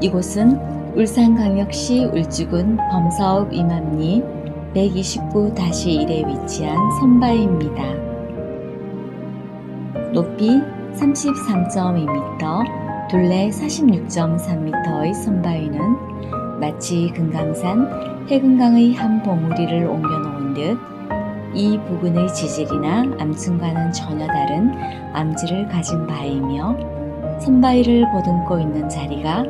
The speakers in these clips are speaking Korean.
이곳은 울산광역시 울주군 범사읍 이맘리 129-1에 위치한 선바위입니다. 높이 33.2m, 둘레 46.3m의 선바위는 마치 금강산 해금강의 한 봉우리를 옮겨놓은 듯 이 부근의 지질이나 암층과는 전혀 다른 암지를 가진 바위이며 선바위를 보듬고 있는 자리가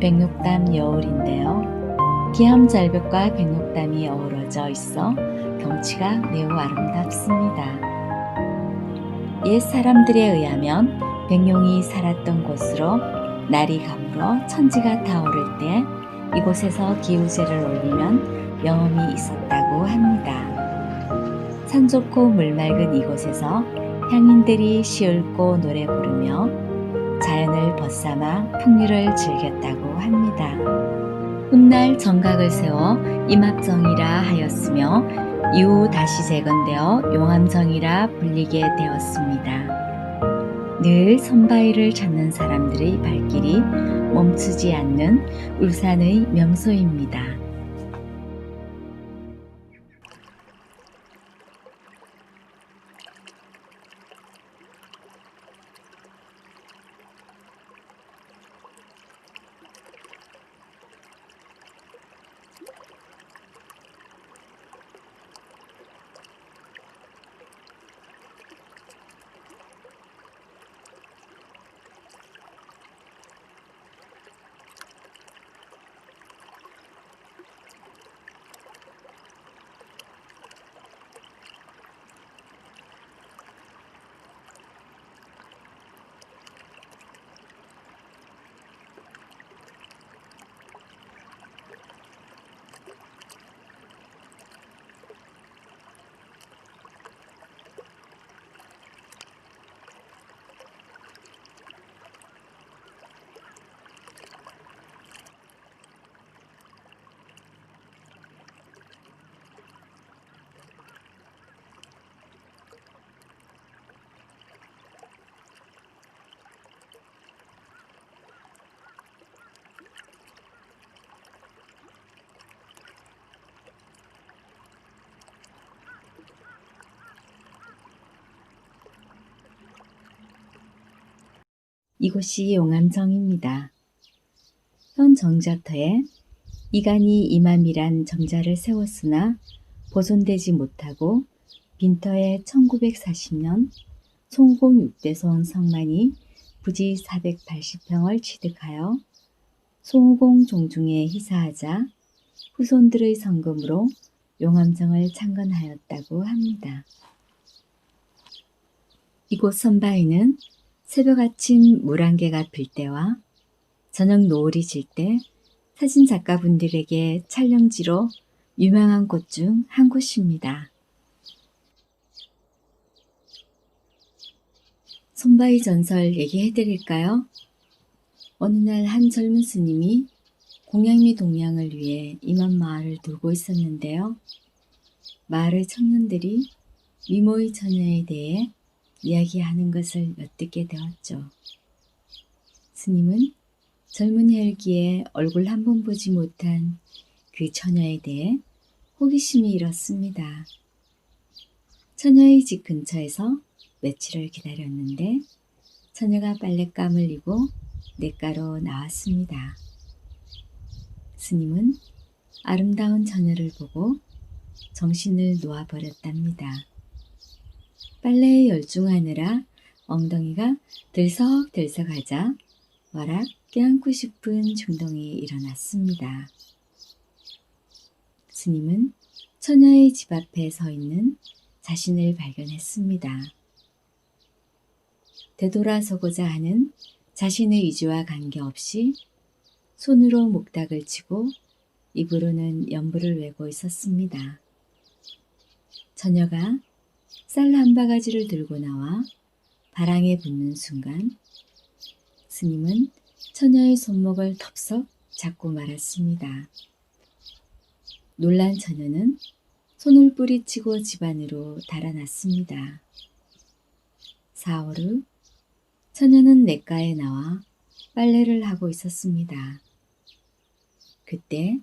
백록담 여울인데요. 기암절벽과 백록담이 어우러져 있어 경치가 매우 아름답습니다. 옛 사람들에 의하면 백룡이 살았던 곳으로 날이 가물어 천지가 타오를 때 이곳에서 기우제를 올리면 영험이 있었다고 합니다. 산 좋고 물 맑은 이곳에서 향인들이 시 읊고 노래 부르며 자연을 벗삼아 풍류를 즐겼다고 합니다. 훗날 정각을 세워 임합정이라 하였으며 이후 다시 재건되어 용암정이라 불리게 되었습니다. 늘 선바위를 찾는 사람들의 발길이 멈추지 않는 울산의 명소입니다. 이곳이 용암정입니다. 현 정자터에 이간이 이맘이란 정자를 세웠으나 보존되지 못하고 빈터에 1940년 송공 6대손 성만이 부지 480평을 취득하여 송공 종중에 희사하자 후손들의 성금으로 용암정을 창건하였다고 합니다. 이곳 선바위는 새벽 아침 물안개가 필 때와 저녁 노을이 질 때 사진 작가분들에게 촬영지로 유명한 곳 중 한 곳입니다. 손바위 전설 얘기해 드릴까요? 어느 날 한 젊은 스님이 공양미 동양을 위해 임한 마을을 돌고 있었는데요. 마을의 청년들이 미모의 처녀에 대해 이야기하는 것을 엿듣게 되었죠. 스님은 젊은 혈기에 얼굴 한 번 보지 못한 그 처녀에 대해 호기심이 일었습니다. 처녀의 집 근처에서 며칠을 기다렸는데 처녀가 빨랫감을 입고 냇가로 나왔습니다. 스님은 아름다운 처녀를 보고 정신을 놓아버렸답니다. 빨래에 열중하느라 엉덩이가 들썩들썩하자 와락 껴안고 싶은 충동이 일어났습니다. 스님은 처녀의 집 앞에 서 있는 자신을 발견했습니다. 되돌아서고자 하는 자신의 의지와 관계없이 손으로 목닥을 치고 입으로는 연부를 외고 있었습니다. 처녀가 쌀 한 바가지를 들고 나와 바랑에 붙는 순간 스님은 처녀의 손목을 덥석 잡고 말았습니다. 놀란 처녀는 손을 뿌리치고 집안으로 달아났습니다. 사흘 후 처녀는 냇가에 나와 빨래를 하고 있었습니다. 그때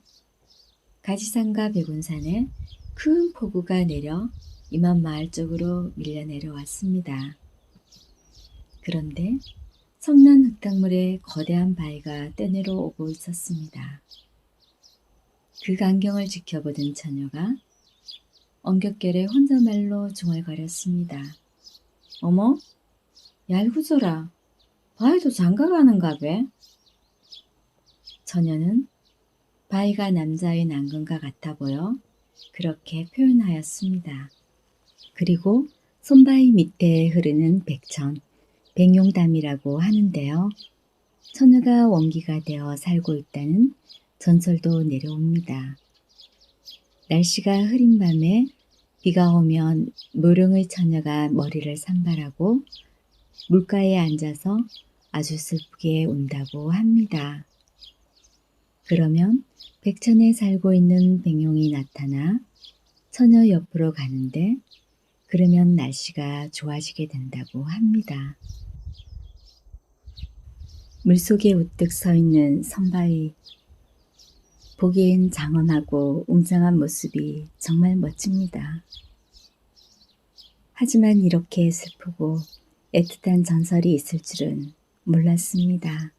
가지산과 백운산에 큰 폭우가 내려 이만 마을 쪽으로 밀려 내려왔습니다. 그런데 성난 흙탕물에 거대한 바위가 떠내려 오고 있었습니다. 그 광경을 지켜보던 처녀가 엉겹결에 혼잣말로 중얼거렸습니다. 어머, 얄구져라. 바위도 장가가는가 배? 처녀는 바위가 남자의 난근과 같아 보여 그렇게 표현하였습니다. 그리고 손바위 밑에 흐르는 백천, 백룡담이라고 하는데요. 처녀가 원기가 되어 살고 있다는 전설도 내려옵니다. 날씨가 흐린 밤에 비가 오면 무릉의 처녀가 머리를 산발하고 물가에 앉아서 아주 슬프게 운다고 합니다. 그러면 백천에 살고 있는 백룡이 나타나 처녀 옆으로 가는데 그러면 날씨가 좋아지게 된다고 합니다. 물속에 우뚝 서 있는 선바위. 보기엔 장엄하고 웅장한 모습이 정말 멋집니다. 하지만 이렇게 슬프고 애틋한 전설이 있을 줄은 몰랐습니다.